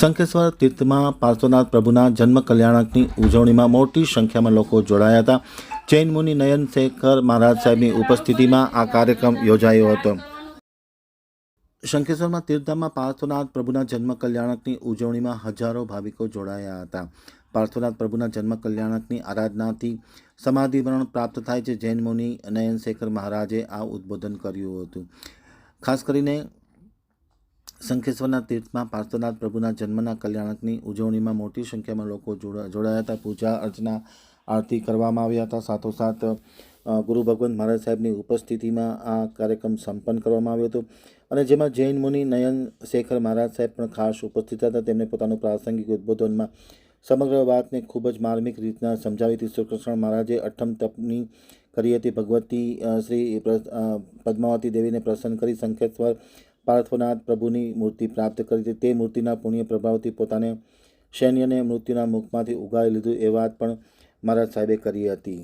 શંખેશ્વર તીર્થમાં પાર્શ્વનાથ પ્રભુના જન્મ કલ્યાણકની ઉજવણીમાં મોટી સંખ્યામાં લોકો જોડાયા હતા. જૈન મુનિ નયન શેખર મહારાજ સાહેબની ઉપસ્થિતિમાં આ કાર્યક્રમ યોજાયો હતો. શંખેશ્વરમાં તીર્થધામમાં પાર્શ્વનાથ પ્રભુના જન્મ કલ્યાણકની ઉજવણીમાં હજારો ભાવિકો જોડાયા હતા. પાર્શ્વનાથ પ્રભુના જન્મ કલ્યાણકની આરાધનાથી સમાધિમરણ પ્રાપ્ત થાય છે. જૈન મુનિ નયન શેખર મહારાજે આ ઉદ્બોધન કર્યું હતું. ખાસ કરીને શંખેશ્વરના તીર્થમાં પાર્શ્વનાથ પ્રભુના જન્મના કલ્યાણકની ઉજવણીમાં મોટી સંખ્યામાં લોકો જોડા, જોડાયા હતા. પૂજા અર્ચના, આરતી કરવામાં આવ્યા હતા. સાથોસાથ ગુરુ ભગવંત મહારાજ સાહેબની ઉપસ્થિતિમાં આ કાર્યક્રમ સંપન્ન કરવામાં આવ્યો હતો. અને જેમાં જૈન મુનિ નયન શેખર મહારાજ સાહેબ પણ ખાસ ઉપસ્થિત હતા. તેમણે પોતાનું પ્રાસંગિક ઉદ્બોધનમાં સમગ્ર વાતને ખૂબ જ માર્મિક રીતના સમજાવી હતી. શ્રી કૃષ્ણ મહારાજે અઠમ તપની કરી હતી. ભગવતી શ્રી પદ્માવતી દેવીને પ્રસન્ન કરી. શંખેશ્વર પાર્થવનાથ પ્રભુની મૂર્તિ પ્રાપ્ત કરી હતી તે મૂર્તિના પુણ્ય પ્રભાવથી પોતાને સૈન્યને મૃત્યુના મુખમાંથી ઉગારી લીધું એ વાત પણ મહારાજ સાહેબે કરી હતી.